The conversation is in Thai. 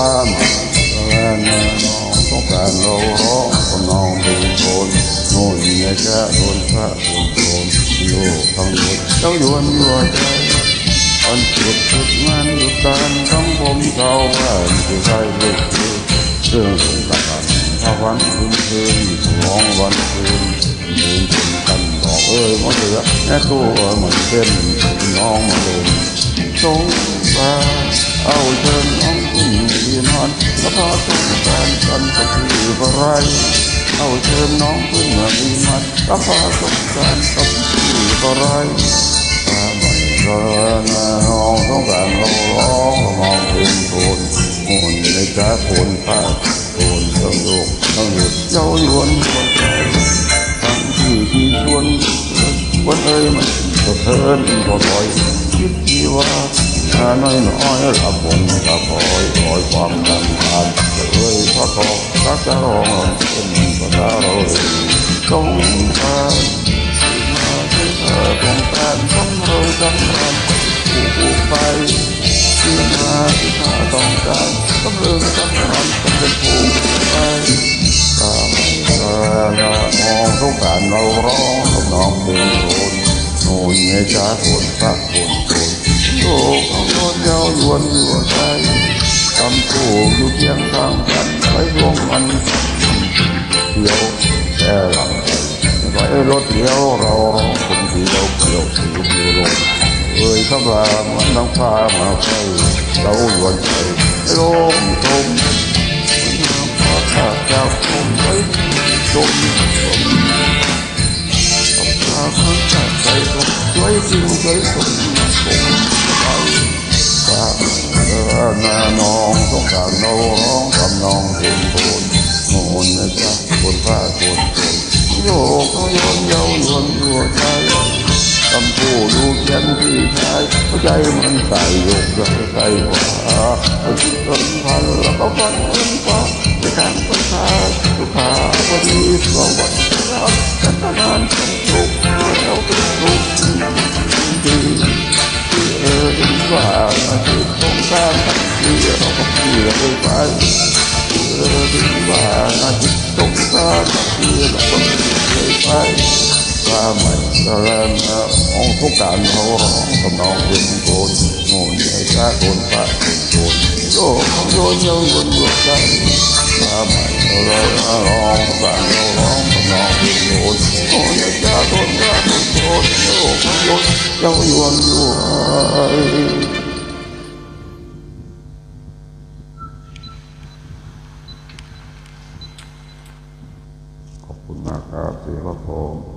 ความแรงน้องต้องการเราร้องคนน้องเป็นคนโน่นเนี่ยจะโดนพระโดนโดนโลกทั้งหมดเจ้ายวนยั อนแล้วพาสงสารกันก็คืออะไรเอาเชิญน้องขึ้นมาดีมันแล้วพาสงสารก็คืออะไรถ้าไม่ก็นะน้องต้องการเราร้องมองเป็นโทนหุ่นในกาโคนผ้าโคนต้องโยกต้องหยุดเย้ายวนหัวใจทั้งที่ที่ชวนวันเอ้ยมันก็เทินก็ถอยคิดที่ว่าถ้าน้อยน้อยๆละผมจะคอยคอยความ กรักจะร้องเป็นภาษาเราเลยต้องการมาที่เธอต้องการต้องเราต้องการผู้ไปที่มาที่เธอต้องการต้องเรื่องต้องกาต้องเป็นผู้ไปตามเธอละมองต้องการเราร้องต้องน้องเป็นโทนโน่นเงจ้าโคนพระโคนคนโลกของโลกยาวยวนอยู่ใจทำถูกอยู่เพียงทางกัน ไปรวมมันเดียวแค่หลังใจไว้รถเดียวเราร้องคนเดียวเกี่ยวสิวเดียวลงเอ่ยคำรามันต้องพามาไปเราหวนใจลมตมมันน้ำพาข้าเจ้าคงไว้จมจมข้าข้าข้าใจตกไว้จริงใจตกผม เออนาน้องต้องการเราร้องทำน้องเห็นโคนโนนนะจ๊ะคนพระคนคนโยกเขาโยนเย้ายวนยัวใจคำพูดดูแก่นที่ชายหัวใจมันใส่โยกใจใส่ขวาเอาจิตเอินพันแล้วก็ฟันเอินฟ้าไปทางประชาสุขาพอดีสวัสดิ์ครับกันตนาน ก็พี่เราไปเออถึงว่าอาชีพของการที่เราก็พี่ไปว่าใหม่ก็เริ่มองทุกการเขาร้อง กับน้องเป็นโกนโง่ใหญ่ข้าโกนพระเป็นโกนโยกของโยนเย้ายวนหัวใจว่าใหม่ก็เริ่มร้องกับเราร้องกับน้องเป็นโกนโง่ใหญ่ข้าโกนพระเป็นโกนโยกของโ